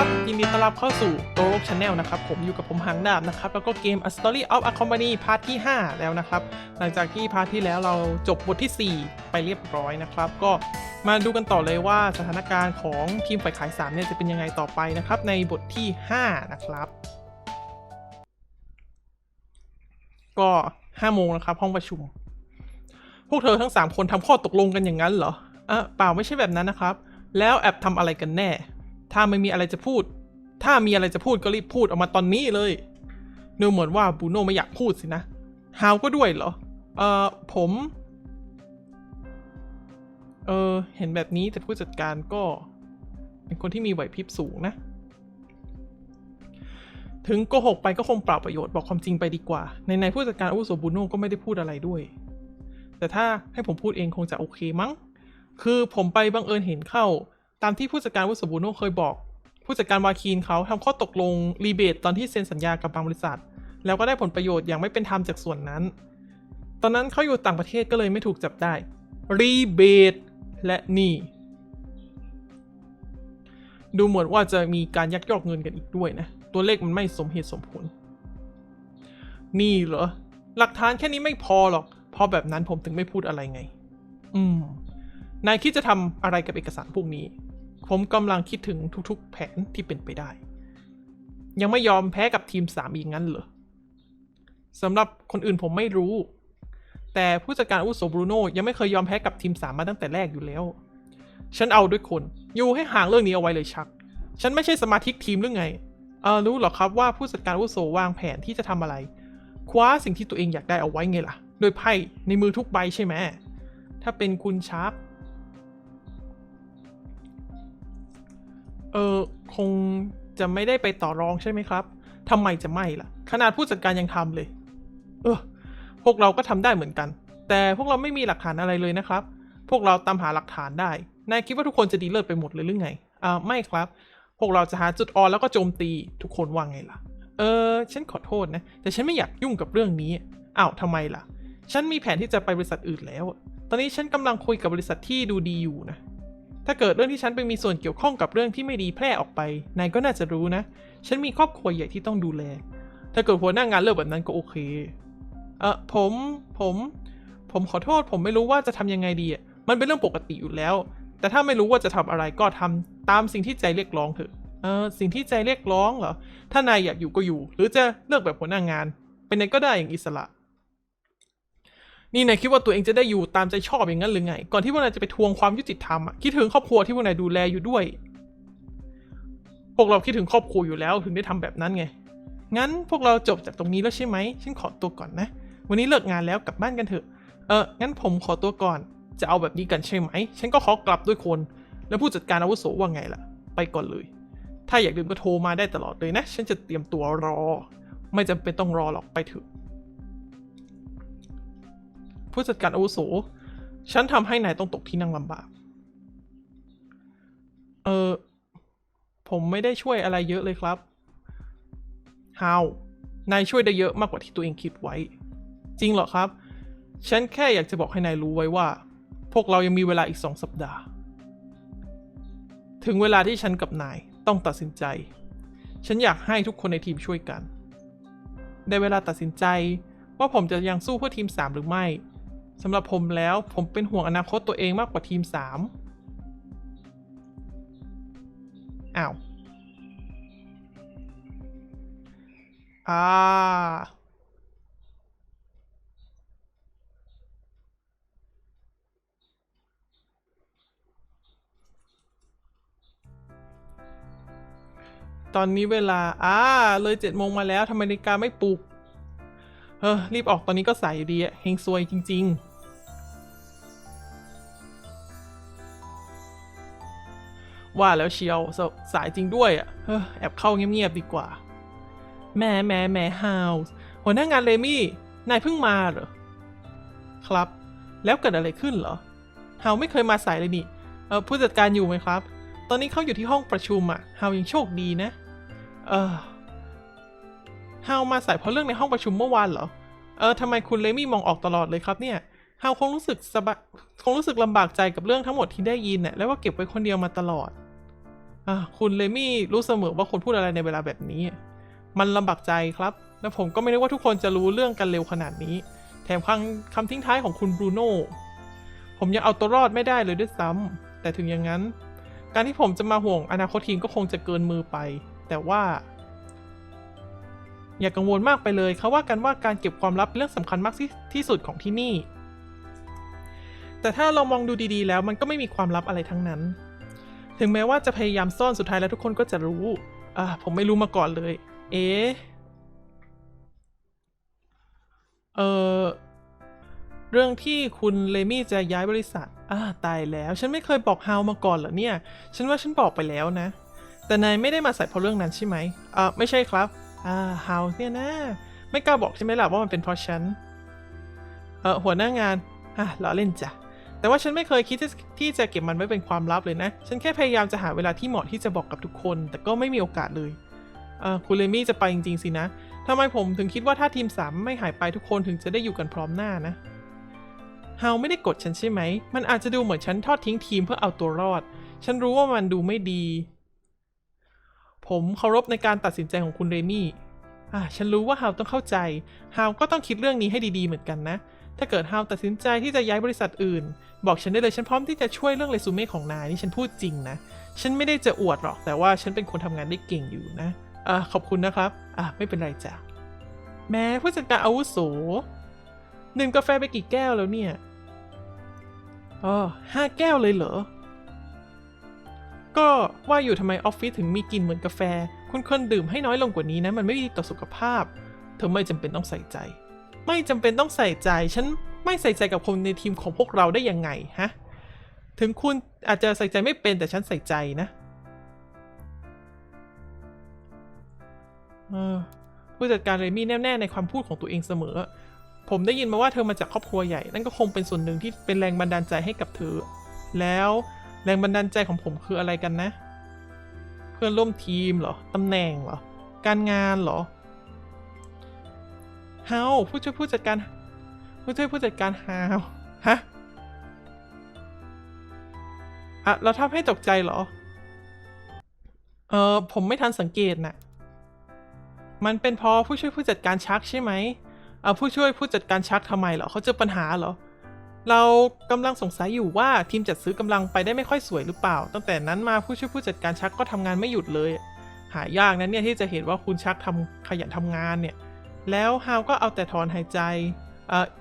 ครับยินดีต้อนรับเข้าสู่โตโรกชาแนลนะครับ ผมอยู่กับผมหางดาบนะครับ แล้วก็เกม A Story of a Company พาร์ทที่ 5 แล้วนะครับ หลังจากที่พาร์ทที่แล้วเราจบบทที่ 4 ไปเรียบร้อยนะครับ ก็มาดูกันต่อเลยว่าสถานการณ์ของทีมฝ่ายขาย 3 เนี่ยจะเป็นยังไงต่อไปนะครับ ในบทที่ 5 นะครับ ก็5โมงนะครับ ห้องประชุม พวกเธอทั้ง 3 คนทำข้อตกลงกันอย่างนั้นเหรอเออเปล่าไม่ใช่แบบนั้นนะครับ แล้วแอบทำอะไรกันแน่ ถ้าไม่มีอะไรจะพูด ถ้ามีอะไรจะพูดก็รีบพูดออกมาตอนนี้เลยดูเหมือนว่าบูโน่ไม่อยากพูดสินะฮาวก็ด้วยเหรอ เออผม เออเห็นแบบนี้แต่ผู้จัดการก็ เป็นคนที่มีไหวพริบสูงนะ ถึงโกหกไปก็คงเปล่าประโยชน์บอกความจริงไปดีกว่า ในในผู้จัดการอาวุโสบูโน่ก็ไม่ได้พูดอะไรด้วย แต่ถ้าให้ผมพูดเองคงจะโอเคมั้ง คือผมไปบังเอิญเห็นเข้า ตามที่ผู้จัดการวุฒิบูโนเคยบอก ผู้จัดการวาคีนเขาทำข้อตกลงรีเบทตอนที่เซ็นสัญญากับบางบริษัท แล้วก็ได้ผลประโยชน์อย่างไม่เป็นธรรมจากส่วนนั้น ตอนนั้นเขาอยู่ต่างประเทศก็เลยไม่ถูกจับได้รีเบทและหนี่ดูเหมือนว่าจะมีการยักยอกเงินกันอีกด้วยนะ ตัวเลขมันไม่สมเหตุสมผล นี่เหรอ หลักฐานแค่นี้ไม่พอหรอกเพราะแบบนั้นผมถึงไม่พูดอะไรไง อืม นายคิดจะทำอะไรกับเอกสารพวกนี้ ผมกำลังคิดถึงทุกๆ แผนที่เป็นไปได้ ยังไม่ยอมแพ้กับทีมสามอีกงั้นเหรอสำหรับคนอื่นผมไม่รู้ แต่ผู้จัดการอาวุโสบรูโน่ยังไม่เคยยอมแพ้กับทีมสามมาตั้งแต่แรกอยู่แล้ว ฉันเอาด้วยคน อยู่ให้ห่างเรื่องนี้เอาไว้เลยชัก ฉันไม่ใช่สมาชิกทีมหรือไง เออรู้หรอครับว่าผู้จัดการอาวุโสวางแผนที่จะทำอะไร คว้าสิ่งที่ตัวเองอยากได้เอาไว้ไงล่ะ โดยไพ่ในมือทุกใบใช่ไหมถ้าเป็นคุณชาร์ป เออคงจะไม่ได้ไปต่อรองใช่ไหมครับทำไมจะไม่ล่ะ ขนาดผู้จัดการยังทำเลย เออ พวกเราก็ทำได้เหมือนกัน แต่พวกเราไม่มีหลักฐานอะไรเลยนะครับ พวกเราตามหาหลักฐานได้ นายคิดว่าทุกคนจะดีเลิศไปหมดเลยหรือไง อ่า ไม่ครับ พวกเราจะหาจุดอ่อนแล้วก็โจมตีทุกคนว่าไงล่ะ เออ ฉันขอโทษนะ แต่ฉันไม่อยากยุ่งกับเรื่องนี้ อ้าวทำไมล่ะ ฉันมีแผนที่จะไปบริษัทอื่นแล้ว ตอนนี้ฉันกำลังคุยกับบริษัทที่ดูดีอยู่นะ ถ้าเกิดเรื่องที่ฉันไปมีส่วนเกี่ยวข้องกับเรื่องที่ไม่ดีแพร่ออกไป นายก็น่าจะรู้นะ ฉันมีครอบครัวใหญ่ที่ต้องดูแล ถ้าเกิดหัวหน้างานเลิกแบบนั้นก็โอเค เออผม ผม ผมขอโทษ ผมไม่รู้ว่าจะทำยังไงดีอะ มันเป็นเรื่องปกติอยู่แล้ว แต่ถ้าไม่รู้ว่าจะทำอะไรก็ทำตามสิ่งที่ใจเรียกร้องเถอะ เออ สิ่งที่ใจเรียกร้องเหรอ ถ้านายอยากอยู่ก็อยู่ หรือจะเลือกแบบหัวหน้างาน เป็นไงก็ได้อย่างอิสระ นี่นายคิดว่าตัวเองจะได้อยู่ตามใจชอบอย่างนั้นหรือไง ก่อนที่พวกนายจะไปทวงความยุติธรรมคิดถึงครอบครัวที่พวกนายดูแลอยู่ด้วย พวกเราคิดถึงครอบครัวอยู่แล้วถึงได้ทำแบบนั้นไง งั้นพวกเราจบจากตรงนี้แล้วใช่ไหม ฉันขอตัวก่อนนะ วันนี้เลิกงานแล้วกลับบ้านกันเถอะ เออ งั้นผมขอตัวก่อน จะเอาแบบนี้กันใช่ไหม ฉันก็ขอกลับด้วยคน แล้วผู้จัดการอาวุโสว่าไงล่ะ ไปก่อนเลย ถ้าอยากดื่มก็โทรมาได้ตลอดเลยนะ ฉันจะเตรียมตัวรอ ไม่จำเป็นต้องรอหรอก ไปเถอะ ผู้จัดการอาวุโส ฉันทำให้นายต้องตกที่นั่งลำบาก เออ ผมไม่ได้ช่วยอะไรเยอะเลยครับฮาวนายช่วยได้เยอะมากกว่าที่ตัวเองคิดไว้ จริงเหรอครับ ฉันแค่อยากจะบอกให้นายรู้ไว้ว่า พวกเรายังมีเวลาอีกสองสัปดาห์ ถึงเวลาที่ฉันกับนายต้องตัดสินใจ ฉันอยากให้ทุกคนในทีมช่วยกัน ได้เวลาตัดสินใจว่าผมจะยังสู้เพื่อทีม 3 หรือไม่ สำหรับผมแล้วผมเป็นห่วงอนาคตตัวเองมากกว่าทีม 3 อ้าว อ่าตอนนี้เวลา อ่า เลยเจ็ดโมงมาแล้วทำไมนาฬิกาไม่ปลุก เออ รีบออกตอนนี้ก็สายอยู่ดีอะเฮงซวยจริง ๆ ว่าแล้วเชียวสสายจริงด้วยอะเออแอบเข้าเงียบๆดีกว่า แม่แม่แม่ฮาวส์หัวหน้างานเลมี่ นายเพิ่งมาเหรอ ครับ แล้วเกิดอะไรขึ้นเหรอฮาวไม่เคยมาสายเลยนี่เออผู้จัดการอยู่ไหมครับ ตอนนี้เขาอยู่ที่ห้องประชุมอะฮาวยังโชคดีนะ เออฮาวมาสายเพราะเรื่องในห้องประชุมเมื่อวานเหรอ เออทำไมคุณเลมี่มองออกตลอดเลยครับเนี่ยฮาวคงรู้สึกสบายคงรู้สึกลำบากใจกับเรื่องทั้งหมดที่ได้ยินน่ะแล้วก็เก็บไว้คนเดียวมาตลอด คุณเลมี่รู้เสมอว่าคนพูดอะไรในเวลาแบบนี้ มันลำบากใจครับ และผมก็ไม่นึกว่าทุกคนจะรู้เรื่องกันเร็วขนาดนี้ แถมคำคำทิ้งท้ายของคุณบรูโน่ ผมยังเอาตัวรอดไม่ได้เลยด้วยซ้ำ แต่ถึงอย่างนั้น การที่ผมจะมาห่วงอนาคตทีมก็คงจะเกินมือไป แต่ว่า อย่ากังวลมากไปเลยเขาว่ากันว่าการเก็บความลับเป็นเรื่องสำคัญมากทที่สุดของที่นี่ แต่ถ้าเรามองดูดีๆ แล้วมันก็ไม่มีความลับอะไรทั้งนั้น ถึงแม้ว่าจะพยายามซ่อนสุดท้ายแล้วทุกคนก็จะรู้ อ่า ผมไม่รู้มาก่อนเลย เอ๊ะเออเรื่องที่คุณเลมี่จะย้ายบริษัท อ่า ตายแล้ว ฉันไม่เคยบอกฮาวมาก่อนเหรอเนี่ย ฉันว่าฉันบอกไปแล้วนะ แต่นายไม่ได้มาใส่เพราะเรื่องนั้นใช่ไหมอ่าไม่ใช่ครับ อ่า ฮาวเนี่ยนะ ไม่กล้าบอกใช่ไหมล่ะว่ามันเป็นเพราะฉัน เออหัวหน้างาน อะล้อเล่นจ้ะ แต่ว่าฉันไม่เคยคิดที่จะเก็บมันไว้เป็นความลับเลยนะ ฉันแค่พยายามจะหาเวลาที่เหมาะที่จะบอกกับทุกคน แต่ก็ไม่มีโอกาสเลยเออคุณเลมี่จะไปจริงๆสินะทำไมผมถึงคิดว่าถ้าทีมสามไม่หายไปทุกคนถึงจะได้อยู่กันพร้อมหน้านะฮาไม่ได้กดฉันใช่ไหม มันอาจจะดูเหมือนฉันทอดทิ้งทีมเพื่อเอาตัวรอด ฉันรู้ว่ามันดูไม่ดี ผมเคารพในการตัดสินใจของคุณเรมี่อ่าฉันรู้ว่าฮาต้องเข้าใจฮาก็ต้องคิดเรื่องนี้ให้ดีๆเหมือนกันนะ ถ้าเกิดฮาวตัดสินใจที่จะย้ายบริษัทอื่น บอกฉันได้เลยฉันพร้อมที่จะช่วยเรื่องเรซูเม่ของนายนี่ฉันพูดจริงนะ ฉันไม่ได้จะอวดหรอกแต่ว่าฉันเป็นคนทำงานได้เก่งอยู่นะอ่าขอบคุณนะครับอ่าไม่เป็นไรจ้ะแม้ผู้จัดการอาวุโสดื่มกาแฟไปกี่แก้วแล้วเนี่ยอ๋อห้าแก้วเลยเหรอ ก็ว่าอยู่ทำไมออฟฟิศถึงมีกลิ่นเหมือนกาแฟ คุณควรดื่มให้น้อยลงกว่านี้นะ มันไม่ดีต่อสุขภาพ เธอไม่จำเป็นต้องใส่ใจ ไม่จำเป็นต้องใส่ใจ ฉันไม่ใส่ใจกับคนในทีมของพวกเราได้ยังไงฮะ ถึงคุณอาจจะใส่ใจไม่เป็นแต่ฉันใส่ใจนะผู้จัดการเรมี่แน่ๆในความพูดของตัวเองเสมอ ผมได้ยินมาว่าเธอมาจากครอบครัวใหญ่ นั่นก็คงเป็นส่วนหนึ่งที่เป็นแรงบันดาลใจให้กับเธอ แล้วแรงบันดาลใจของผมคืออะไรกันนะ เพื่อนร่วมทีมเหรอ ตำแหน่งเหรอ การงานเหรอ ฮาวผู้ช่วยผู้จัดการ ผู้ช่วยผู้จัดการฮาวฮะอะเราทำให้ตกใจเหรอ เออผมไม่ทันสังเกตน่ะ มันเป็นพราะผู้ช่วยผู้จัดการชักใช่ไหมเอาผู้ช่วยผู้จัดการชักทำไมเหรอเขาเจอปัญหาเหรอ เรากำลังสงสัยอยู่ว่าทีมจัดซื้อกำลังไปได้ไม่ค่อยสวยหรือเปล่า ตั้งแต่นั้นมาผู้ช่วยผู้จัดการชักก็ทำงานไม่หยุดเลย หายากนะเนี่ยที่จะเห็นว่าคุณชักทำขยันทำงานเนี่ย แล้วฮาวก็เอาแต่ถอนหายใจ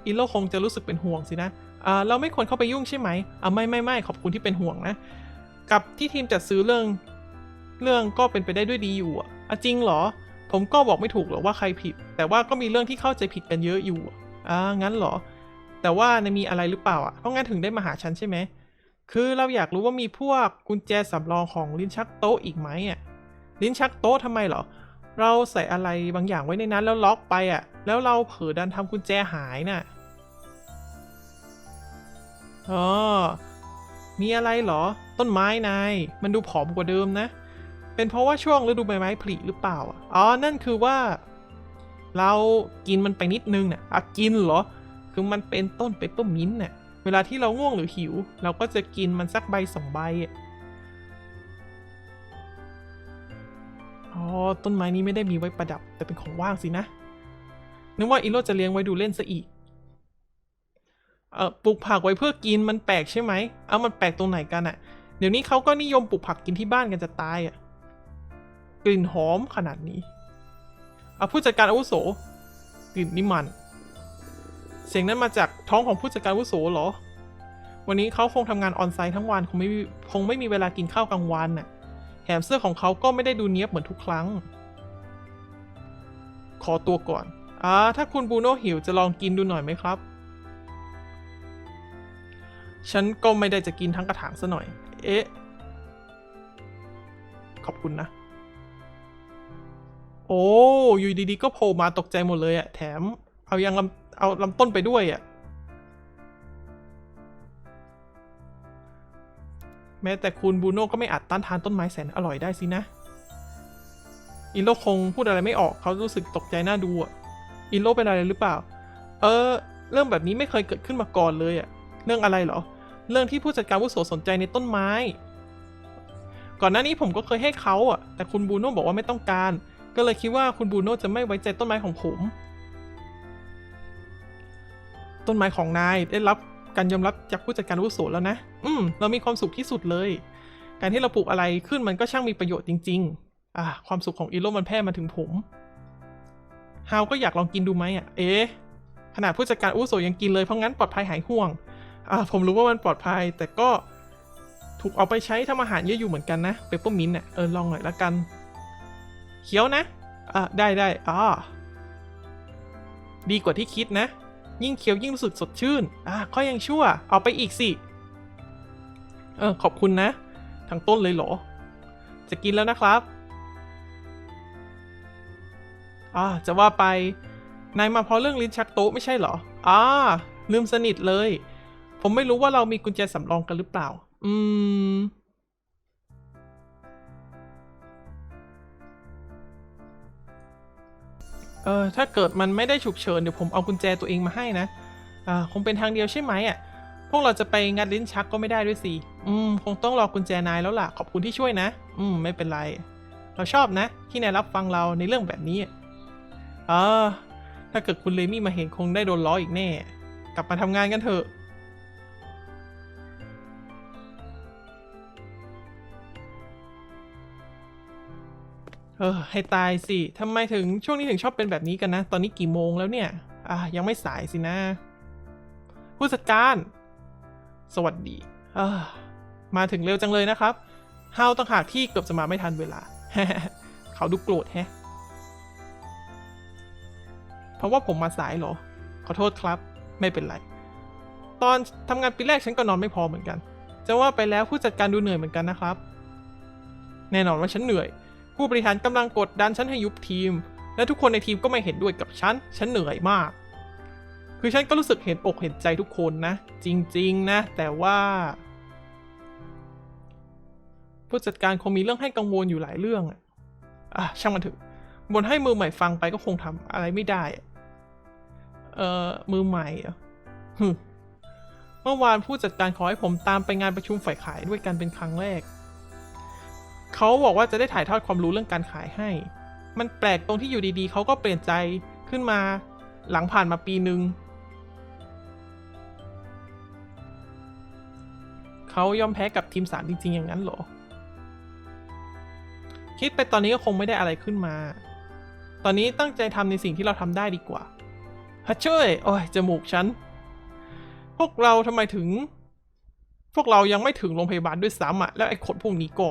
อิโลคงจะรู้สึกเป็นห่วงสินะเราไม่ควรเข้าไปยุ่งใช่ไหมอ่าไม่ไม่ไม่ขอบคุณที่เป็นห่วงนะ กับที่ทีมจัดซื้อเรื่อง เรื่องก็เป็นไปได้ด้วยดีอยู่อะจริงเหรอ ผมก็บอกไม่ถูกหรอกว่าใครผิด แต่ว่าก็มีเรื่องที่เข้าใจผิดกันเยอะอยู่อะอ่างั้นเหรอ แต่ว่าในมีอะไรหรือเปล่าอะเพราะงั้นถึงได้มาหาฉันใช่ไหมคือเราอยากรู้ว่ามีพวกกุญแจสำรองของลิ้นชักโต๊ะอีกไหมอะลิ้นชักโต๊ะทำไมเหรอ เราใส่อะไรบางอย่างไว้ในนั้นแล้วล็อกไปอะ แล้วเราเผลอดันทำกุญแจหายน่ะอ๋อมีอะไรเหรอ ต้นไม้นาย มันดูผอมกว่าเดิมนะ เป็นเพราะว่าช่วงฤดูใบไม้ผลิหรือเปล่าอะอ๋อ นั่นคือว่า เรากินมันไปนิดนึงน่ะอะกินเหรอ คือมันเป็นต้นเปปเปอร์มินต์น่ะ เวลาที่เราง่วงหรือหิว เราก็จะกินมันสักใบสองใบอะ อต้นไม้นี้ไม่ได้มีไว้ประดับ แต่เป็นของว่างสินะ นึกว่าอีโรจะเลี้ยงไว้ดูเล่นซะอีก เออปลูกผักไว้เพื่อกินมันแปลกใช่ไหม เอามันแปลกตรงไหนกันอะเดี๋ยวนี้เขาก็นิยมปลูกผักกินที่บ้านกันจะตายอะกลิ่นหอมขนาดนี้เอาผู้จัดการอาวุโส กลิ่นนี่มัน เสียงนั้นมาจากท้องของผู้จัดการอาวุโสเหรอ วันนี้เขาคงทำงานออนไซต์ทั้งวันคงไม่มีคงไม่มีเวลากินข้าวกลางวันน่ะ แถมเสื้อของเขาก็ไม่ได้ดูเนี้ยบเหมือนทุกครั้ง ขอตัวก่อน อ่า ถ้าคุณบูโน่หิวจะลองกินดูหน่อยไหมครับ ฉันก็ไม่ได้จะกินทั้งกระถางซะหน่อย เอ๊ะ ขอบคุณนะ โอ้ อยู่ดีๆ ก็โผล่มาตกใจหมดเลยอะแถม เอายังลำเอาลำต้นไปด้วยอะ แม้แต่คุณบูโน่ก็ไม่อาจต้านทานต้นไม้แสนอร่อยได้สินะ อินโลคงพูดอะไรไม่ออกเขารู้สึกตกใจน่าดูอะอินโลเป็นอะไรหรือเปล่า เออ เรื่องแบบนี้ไม่เคยเกิดขึ้นมาก่อนเลยอะ เรื่องอะไรเหรอ เรื่องที่ผู้จัดการวุโสสนใจในต้นไม้ ก่อนหน้านี้ผมก็เคยให้เขาอะ แต่คุณบูโน่บอกว่าไม่ต้องการ ก็เลยคิดว่าคุณบูโน่จะไม่ไว้ใจต้นไม้ของผม ต้นไม้ของนายได้รับ การยอมรับจากผู้จัดการอาวุโสแล้วนะ อืม เรามีความสุขที่สุดเลย การที่เราปลูกอะไรขึ้นมันก็ช่างมีประโยชน์จริง ๆ อ่า ความสุขของอีโลมันแพร่มาถึงผมฮาวก็อยากลองกินดูไหมอะ เอ๊ะ ขนาดผู้จัดการอุโสยังกินเลย เพราะงั้นปลอดภัยหายห่วง อ่า ผมรู้ว่ามันปลอดภัย แต่ก็ถูกเอาไปใช้ทำอาหารเยอะอยู่เหมือนกันนะ เปปเปอร์มินต์อะ เออ ลองหน่อยละกัน เคี้ยวนะ อ่าได้ได้อ่าดีกว่าที่คิดนะ ยิ่งเคี้ยวยิ่งรู้สึกสดชื่น อ่าก็ยังชั่ว เอาไปอีกสิ เออ ขอบคุณนะ ทั้งต้นเลยเหรอ จะกินแล้วนะครับ อ่าจะว่าไป นายมาเพราะเรื่องลิ้นชักโต๊ะไม่ใช่เหรอ อ่า ลืมสนิทเลย ผมไม่รู้ว่าเรามีกุญแจสำรองกันหรือเปล่า อืม เออถ้าเกิดมันไม่ได้ฉุกเฉินเดี๋ยวผมเอากุญแจตัวเองมาให้นะอ่าคงเป็นทางเดียวใช่ไหมอะพวกเราจะไปงัดลิ้นชักก็ไม่ได้ด้วยสิอืมคงต้องรอกุญแจนายแล้วล่ะขอบคุณที่ช่วยนะ อืมไม่เป็นไร เราชอบนะ ที่นายรับฟังเราในเรื่องแบบนี้อ่าถ้าเกิดคุณเลมี่มาเห็นคงได้โดนล้ออีกแน่ กลับมาทำงานกันเถอะ เออให้ตายสิทำไมถึงช่วงนี้ถึงชอบเป็นแบบนี้กันนะ ตอนนี้กี่โมงแล้วเนี่ยอะยังไม่สายสินะ ผู้จัดการ สวัสดีเออมาถึงเร็วจังเลยนะครับเฮาต่างหากที่เกือบจะมาไม่ทันเวลา เขาดูโกรธแฮะ เพราะว่าผมมาสายเหรอ ขอโทษครับ ไม่เป็นไร ตอนทำงานปีแรกฉันก็นอนไม่พอเหมือนกัน จะว่าไปแล้วผู้จัดการดูเหนื่อยเหมือนกันนะครับ แน่นอนว่าฉันเหนื่อย ผู้บริหารกำลังกดดันฉันให้ยุบทีม และทุกคนในทีมก็ไม่เห็นด้วยกับฉัน ฉันเหนื่อยมาก คือฉันก็รู้สึกเห็นอกเห็นใจทุกคนนะ จริงๆนะ แต่ว่า ผู้จัดการคงมีเรื่องให้กังวลอยู่หลายเรื่องอะอะช่างมันเถอะบนให้มือใหม่ฟังไปก็คงทำอะไรไม่ได้ เอ่อ มือใหม่อฮึเมื่อวานผู้จัดการขอให้ผมตามไปงานประชุมฝ่ายขายด้วยกันเป็นครั้งแรก เขาบอกว่าจะได้ถ่ายทอดความรู้เรื่องการขายให้ มันแปลกตรงที่อยู่ดีๆ เขาก็เปลี่ยนใจขึ้นมาหลังผ่านมาปีหนึ่งเขายอมแพ้กับทีมสามจริง ๆ อย่างนั้นเหรอ คิดไปตอนนี้ก็คงไม่ได้อะไรขึ้นมา ตอนนี้ตั้งใจทำในสิ่งที่เราทำได้ดีกว่าฮัชช่วย โอ้ย จมูกฉัน พวกเราทำไมถึง พวกเรายังไม่ถึงโรงพยาบาลด้วยซ้ำอะแล้วไอ้ขนพวกนี้ก็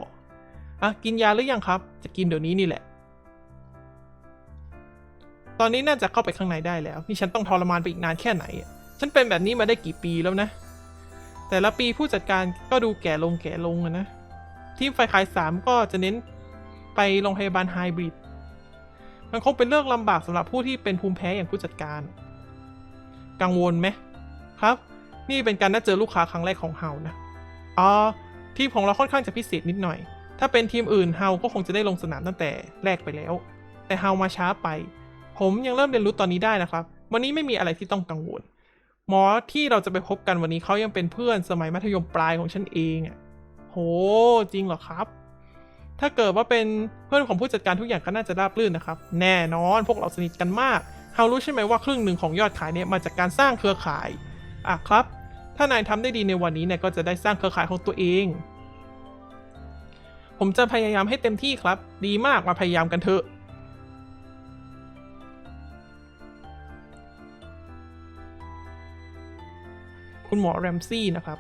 อะกินยาหรือยังครับ จะกินเดี๋ยวนี้นี่แหละ ตอนนี้น่าจะเข้าไปข้างในได้แล้ว นี่ฉันต้องทรมานไปอีกนานแค่ไหน ฉันเป็นแบบนี้มาได้กี่ปีแล้วนะ แต่ละปีผู้จัดการก็ดูแก่ลงแก่ลงนะ ทีมฝ่ายขายสามก็จะเน้นไปโรงพยาบาลไฮบริด มันคงเป็นเรื่องลำบากสำหรับผู้ที่เป็นภูมิแพ้อย่างผู้จัดการ กังวลไหมครับ นี่เป็นการนัดเจอลูกค้าครั้งแรกของเฮานะอ๋อทีมของเราค่อนข้างจะพิเศษนิดหน่อย ถ้าเป็นทีมอื่นเฮาก็คงจะได้ลงสนามตั้งแต่แรกไปแล้ว แต่เฮามาช้าไป ผมยังเริ่มเรียนรู้ตอนนี้ได้นะครับ วันนี้ไม่มีอะไรที่ต้องกังวล หมอที่เราจะไปพบกันวันนี้เขายังเป็นเพื่อนสมัยมัธยมปลายของฉันเองอะโหจริงเหรอครับ ถ้าเกิดว่าเป็นเพื่อนของผู้จัดการทุกอย่างก็น่าจะราบรื่นนะครับ แน่นอนพวกเราสนิทกันมากเฮารู้ใช่ไหมว่าครึ่งหนึ่งของยอดขายเนี่ยมาจากการสร้างเครือข่ายอะครับ ถ้านายทำได้ดีในวันนี้เนี่ยก็จะได้สร้างเครือข่ายของตัวเอง ผมจะพยายามให้เต็มที่ครับ ดีมากมาพยายามกันเถอะ คุณหมอแรมซี่นะครับ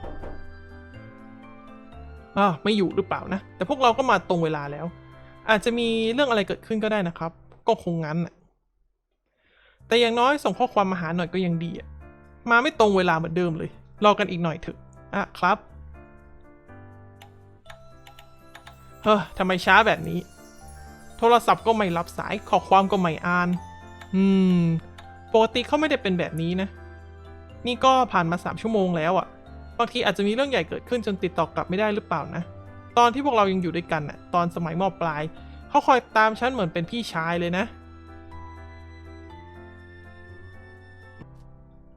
อ่าไม่อยู่หรือเปล่านะ แต่พวกเราก็มาตรงเวลาแล้ว อาจจะมีเรื่องอะไรเกิดขึ้นก็ได้นะครับ ก็คงงั้นแต่อย่างน้อยส่งข้อความมาหาหน่อยก็ยังดีอะมาไม่ตรงเวลาเหมือนเดิมเลย รอกันอีกหน่อยเถอะอะครับ เฮ้อทำไมช้าแบบนี้ โทรศัพท์ก็ไม่รับสายข้อความก็ไม่อ่าน อืม ปกติเขาไม่ได้เป็นแบบนี้นะ นี่ก็ผ่านมาสามชั่วโมงแล้วอะ่ะ บางทีอาจจะมีเรื่องใหญ่เกิดขึ้นจนติดต่อกลับไม่ได้หรือเปล่านะ ตอนที่พวกเรายังอยู่ด้วยกันน่ะ ตอนสมัยมอปลาย เขาคอยตามฉันเหมือนเป็นพี่ชายเลยนะ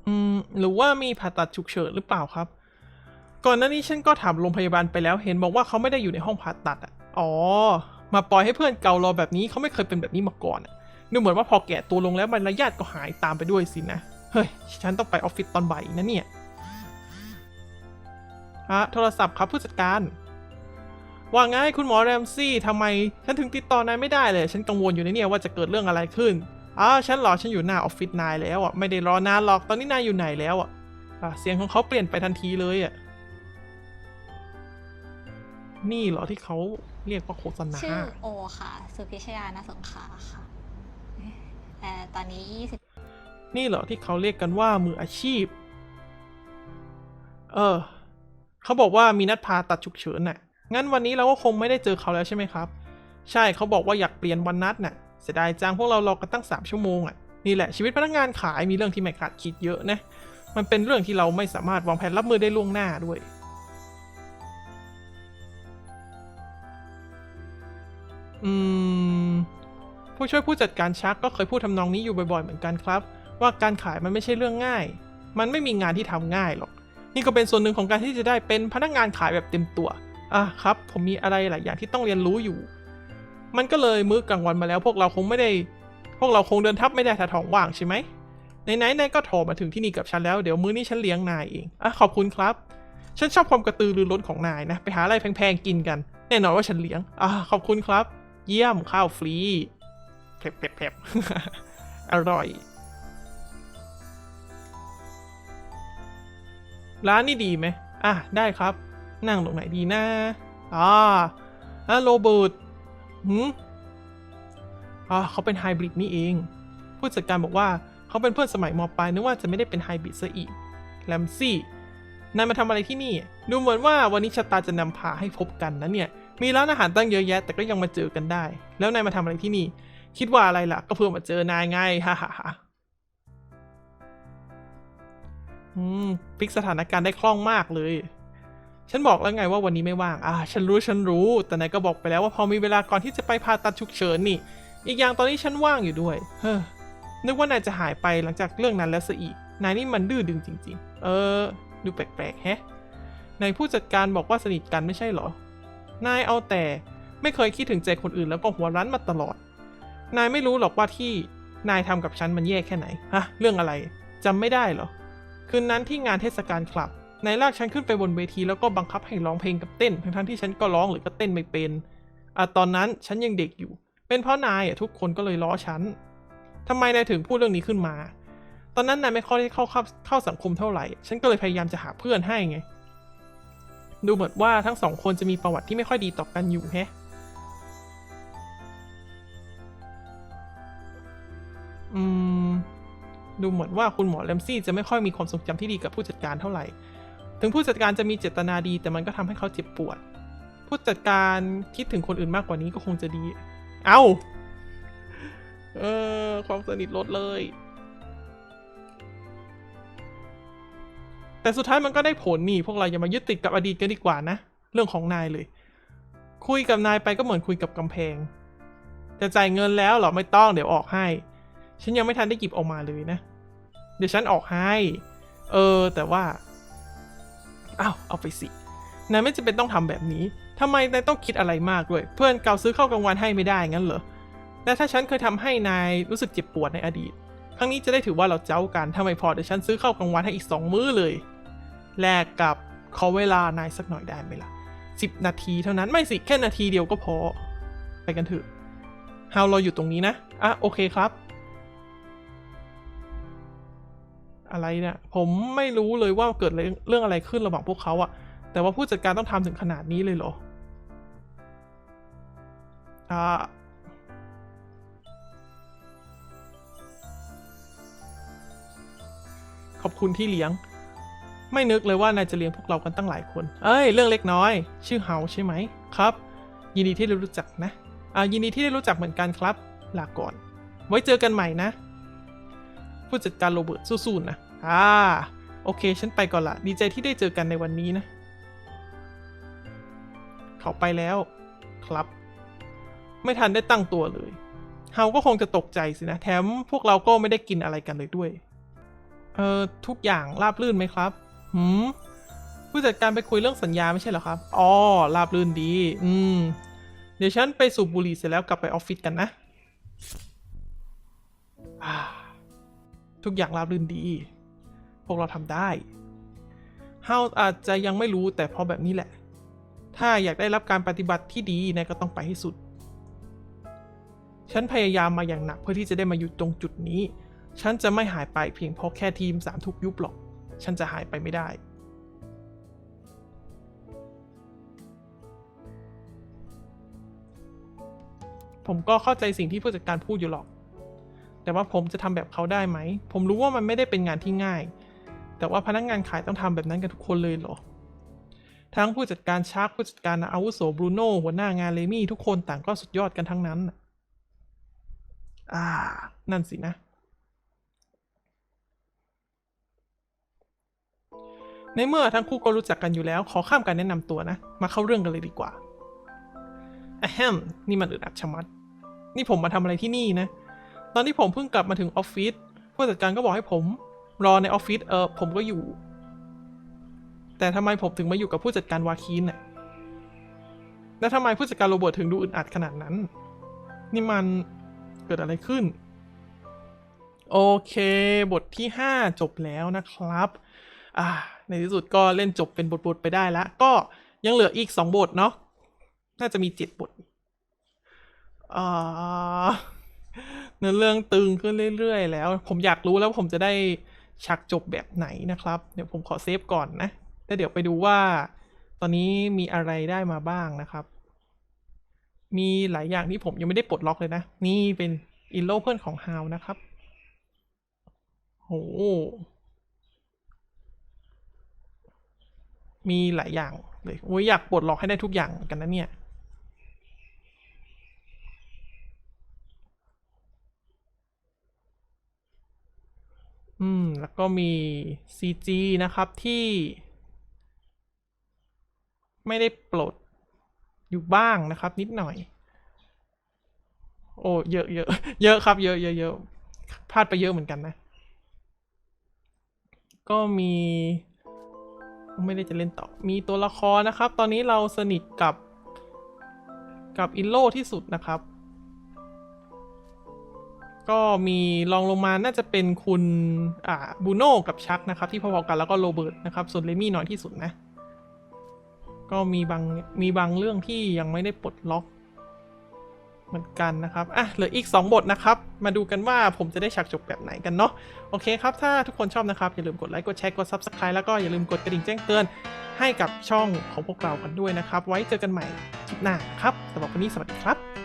อืม หรือว่ามีผ่าตัดฉุกเฉินหรือเปล่าครับก่อนหน้านี้ฉันก็ถามโรงพยาบาลไปแล้วเห็นบอกว่าเขาไม่ได้อยู่ในห้องผ่าตัดอะ อ๋อ มาปล่อยให้เพื่อนเก่ารอแบบนี้เขาไม่เคยเป็นแบบนี้มาก่อนดูเหมือนว่าพอแก่ตัวลงแล้วมารยาทก็หายตามไปด้วยสินะ เฮ้ย ฉันต้องไปออฟฟิศตอนบ่ายนะเนี่ยอะโทรศัพท์ครับผู้จัดการ ว่าไงคุณหมอแรมซี่ทำไม ฉันถึงติดต่อนายไม่ได้เลย ฉันกังวลอยู่ในเนี่ยว่าจะเกิดเรื่องอะไรขึ้นอ้าวฉันหรอฉันอยู่หน้าออฟฟิศนายแล้วอะไม่ได้รอนานหรอกตอนนี้นายอยู่ไหนแล้วอะอะเสียงของเขาเปลี่ยนไปทันทีเลยอะนี่เหรอที่เขา เรียกว่าโฆษณา ชื่อโอค่ะ สุพิชยานาสงขลาค่ะเอ่อตอนนี้ยี่สิบนี่เหรอที่เขาเรียกกันว่ามืออาชีพ เออ เขาบอกว่ามีนัดผ่าตัดฉุกเฉินน่ะ งั้นวันนี้เราก็คงไม่ได้เจอเขาแล้วใช่ไหมครับ ใช่เขาบอกว่าอยากเปลี่ยนวันนัดน่ะ เสียดายจังพวกเรารอกันตั้งสามชั่วโมงอะ นี่แหละชีวิตพนักงานขายมีเรื่องที่ไม่คาดคิดเยอะนะ มันเป็นเรื่องที่เราไม่สามารถวางแผนรับมือได้ล่วงหน้าด้วย อืม ผู้ช่วยผู้จัดการชักก็เคยพูดทำนองนี้อยู่บ่อยๆเหมือนกันครับ ว่าการขายมันไม่ใช่เรื่องง่าย มันไม่มีงานที่ทำง่ายหรอก นี่ก็เป็นส่วนหนึ่งของการที่จะได้เป็นพนักงานขายแบบเต็มตัวอะครับ ผมมีอะไรหลายอย่างที่ต้องเรียนรู้อยู่ มันก็เลยมื้อกลางวันมาแล้ว พวกเราคงไม่ได้ พวกเราคงเดินทับไม่ได้ถ้าท้องว่างใช่ไหมไหนๆนายก็โทรมาถึงที่นี่กับฉันแล้วเดี๋ยวมื้อนี้ฉันเลี้ยงนายเองอะขอบคุณครับ ฉันชอบความกระตือรือร้นของนายนะ ไปหาอะไรแพงๆกินกัน แน่นอนว่าฉันเลี้ยงอะขอบคุณครับ เยี่ยมข้าวฟรีเพบเพบเพบอร่อย ร้านนี่ดีไหมอะ ได้ครับ นั่งตรงไหนดีนะอ่าอะโรเบิร์ตหืมอ่าเขาเป็นไฮบริดนี่เอง ผู้จัดการบอกว่าเขาเป็นเพื่อนสมัยมปลายนึกว่าจะไม่ได้เป็นไฮบริดซะอีกแลมซี่นายมาทำอะไรที่นี่ ดูเหมือนว่าวันนี้ชะตาจะนำพาให้พบกันนะเนี่ย มีร้านอาหารตั้งเยอะแยะ แต่ก็ยังมาเจอกันได้ แล้วนายมาทำอะไรที่นี่ คิดว่าอะไรล่ะ ก็เพื่อมาเจอนายไงฮ่าฮ่าฮ่าอืมพลิกสถานการณ์ได้คล่องมากเลย ฉันบอกแล้วไงว่าวันนี้ไม่ว่าง อ่า ฉันรู้ฉันรู้ แต่นายก็บอกไปแล้วว่าพอมีเวลาก่อนที่จะไปผ่าตัดฉุกเฉินนี่ อีกอย่างตอนนี้ฉันว่างอยู่ด้วย เฮ้อ นึกว่านายจะหายไปหลังจากเรื่องนั้นแล้วซะอีก นายนี่มันดื้อดึงจริง ๆ เออ ดูแปลกๆแฮะนายผู้จัดการบอกว่าสนิทกันไม่ใช่เหรอ นายเอาแต่ไม่เคยคิดถึงใจคนอื่นแล้วก็หัวรั้นมาตลอด นายไม่รู้หรอกว่าที่นายทำกับฉันมันแย่แค่ไหน ฮะ เรื่องอะไรจำไม่ได้เหรอ คืนนั้นที่งานเทศกาลคลับ นายลากฉันขึ้นไปบนเวทีแล้วก็บังคับให้ร้องเพลงกับเต้น ทั้งๆที่ฉันก็ร้องหรือก็เต้นไม่เป็นอะตอนนั้นฉันยังเด็กอยู่ เป็นเพราะนายอะทุกคนก็เลยล้อฉันทำไมนายถึงพูดเรื่องนี้ขึ้นมา ตอนนั้นนายไม่ค่อยได้เข้าเข้าเข้าสังคมเท่าไหร่ ฉันก็เลยพยายามจะหาเพื่อนให้ไง ดูเหมือนว่าทั้งสองคนจะมีประวัติที่ไม่ค่อยดีต่อกันอยู่แฮะ อืม ดูเหมือนว่าคุณหมอแรมซี่จะไม่ค่อยมีความทรงจำที่ดีกับผู้จัดการเท่าไหร่ ถึงผู้จัดการจะมีเจตนาดี แต่มันก็ทำให้เขาเจ็บปวด ผู้จัดการคิดถึงคนอื่นมากกว่านี้ก็คงจะดี เอา้า เออ ความสนิทลดเลย แต่สุดท้ายมันก็ได้ผลนี่พวกเราอย่ามายึดติดกับอดีตกันดีกว่านะ เรื่องของนายเลย คุยกับนายไปก็เหมือนคุยกับกำแพง จะจ่ายเงินแล้วเหรอไม่ต้องเดี๋ยวออกให้ ฉันยังไม่ทันได้หยิบออกมาเลยนะ เดี๋ยวฉันออกให้ เออ แต่ว่าอ้าวเอาไปสินายไม่จำเป็นต้องทำแบบนี้ทำไมนายต้องคิดอะไรมากด้วย เพื่อนเก่าซื้อข้าวกลางวันให้ไม่ได้งั้นเหรอ และถ้าฉันเคยทำให้นายรู้สึกเจ็บปวดในอดีต ครั้งนี้จะได้ถือว่าเราเจ้ากันทำไมพอเดี๋ยวฉันซื้อข้าวกลางวันให้อีกสองมื้อเลย แลกกับขอเวลานายสักหน่อยได้ไหมล่ะสิบนาทีเท่านั้นไม่สิ แค่นาทีเดียวก็พอ ไปกันเถอะฮาวเราอยู่ตรงนี้นะ อะ โอเคครับ อะไรเนี่ยผมไม่รู้เลยว่าเกิดเรื่องอะไรขึ้นระหว่างพวกเขาอะแต่ว่าผู้จัดการต้องทำถึงขนาดนี้เลยเหรอ อ่าขอบคุณที่เลี้ยง ไม่นึกเลยว่านายจะเลี้ยงพวกเรากันตั้งหลายคน เอ้ย เรื่องเล็กน้อย ชื่อเฮาใช่ไหมครับ ยินดีที่ได้รู้จักนะอ่ายินดีที่ได้รู้จักเหมือนกันครับ ลาก่อน ไว้เจอกันใหม่นะ ผู้จัดการโรเบิร์ตสู้ๆนะอ่าโอเค ฉันไปก่อนละ ดีใจที่ได้เจอกันในวันนี้นะ เขาไปแล้วครับ ไม่ทันได้ตั้งตัวเลย เฮาก็คงจะตกใจสินะ แถมพวกเราก็ไม่ได้กินอะไรกันเลยด้วย เอ่อ ทุกอย่างราบรื่นไหมครับ หืมผู้จัดการไปคุยเรื่องสัญญาไม่ใช่เหรอครับ อ๋อราบรื่นดี อืม เดี๋ยวฉันไปสูบบุหรี่เสร็จแล้วกลับไปออฟฟิศกันนะ ทุกอย่างราบรื่นดี พวกเราทำได้เฮาอาจจะยังไม่รู้แต่พราะแบบนี้แหละ ถ้าอยากได้รับการปฏิบัติที่ดีนายก็ต้องไปให้สุด ฉันพยายามมาอย่างหนักเพื่อที่จะได้มาอยู่ตรงจุดนี้ ฉันจะไม่หายไปเพียงเพราะแค่ทีมสามทุกยุบหรอก ฉันจะหายไปไม่ได้ ผมก็เข้าใจสิ่งที่ผู้จัดการพูดอยู่หรอก แต่ว่าผมจะทำแบบเขาได้ไหม ผมรู้ว่ามันไม่ได้เป็นงานที่ง่าย แต่ว่าพนักงานขายต้องทำแบบนั้นกันทุกคนเลยเหรอ ทั้งผู้จัดการชาร์กผู้จัดการอาวุโสบรูโน่หัวหน้างานเลมี่ทุกคนต่างก็สุดยอดกันทั้งนั้น อ่า นั่นสินะ ในเมื่อทั้งคู่ก็รู้จักกันอยู่แล้ว ขอข้ามการแนะนำตัวนะ มาเข้าเรื่องกันเลยดีกว่าอะแฮมนี่มันอึดอัดชะมัด นี่ผมมาทำอะไรที่นี่นะ ตอนที่ผมเพิ่งกลับมาถึงออฟฟิศผู้จัดการก็บอกให้ผม รอในออฟฟิศเออผมก็อยู่ แต่ทำไมผมถึงมาอยู่กับผู้จัดการวาคีนน่ะแล้วทำไมผู้จัดการโรเบิร์ตถึงดูอึดอัดขนาดนั้น นี่มันเกิดอะไรขึ้น โอเค บทที่ 5 จบแล้วนะครับ อ่า ในที่สุดก็เล่นจบเป็นบทๆไปได้แล้ว ก็ยังเหลืออีก2บทเนาะน่าจะมี7บทอ่าเนื้อเรื่องตึงขึ้นเรื่อยๆ แล้ว ผมอยากรู้แล้วผมจะได้ฉากจบแบบไหนนะครับ เดี๋ยวผมขอเซฟก่อนนะแล้วเดี๋ยวไปดูว่า ตอนนี้มีอะไรได้มาบ้างนะครับ มีหลายอย่างที่ผมยังไม่ได้ปลดล็อกเลยนะ นี่เป็นอินโลเพื่อนของฮาวนะครับ โห มีหลายอย่างเลยโอ้ยอยากปลดล็อกให้ได้ทุกอย่างกันนะเนี่ยอืม แล้วก็มี CG นะครับที่ ไม่ได้ปลดอยู่บ้างนะครับ นิดหน่อย โอ้เยอะเยอะเยอะครับ เยอะเยอะเยอะพลาดไปเยอะเหมือนกันนะ ก็มี ไม่ได้จะเล่นต่อ มีตัวละครนะครับ ตอนนี้เราสนิทกับ กับอินโลที่สุดนะครับ ก็มีรองลงมาน่าจะเป็นคุณอ่าบูโน่กับชักนะครับ ที่พอๆกันแล้วก็โรเบิร์ตนะครับ ส่วนเลมี่น้อยที่สุดนะ ก็มีบางมีบางเรื่องที่ยังไม่ได้ปลดล็อก เหมือนกันนะครับ อะ เหลืออีก 2 บทนะครับ มาดูกันว่าผมจะได้ฉากจบแบบไหนกันเนาะ โอเคครับ ถ้าทุกคนชอบนะครับ อย่าลืมกดไลค์ กดแชร์ กด Subscribe แล้วก็อย่าลืมกดกระดิ่งแจ้งเตือนให้กับช่องของพวกเรากันด้วยนะครับ ไว้เจอกันใหม่คลิปหน้าครับสำหรับวันนี้สวัสดีครับ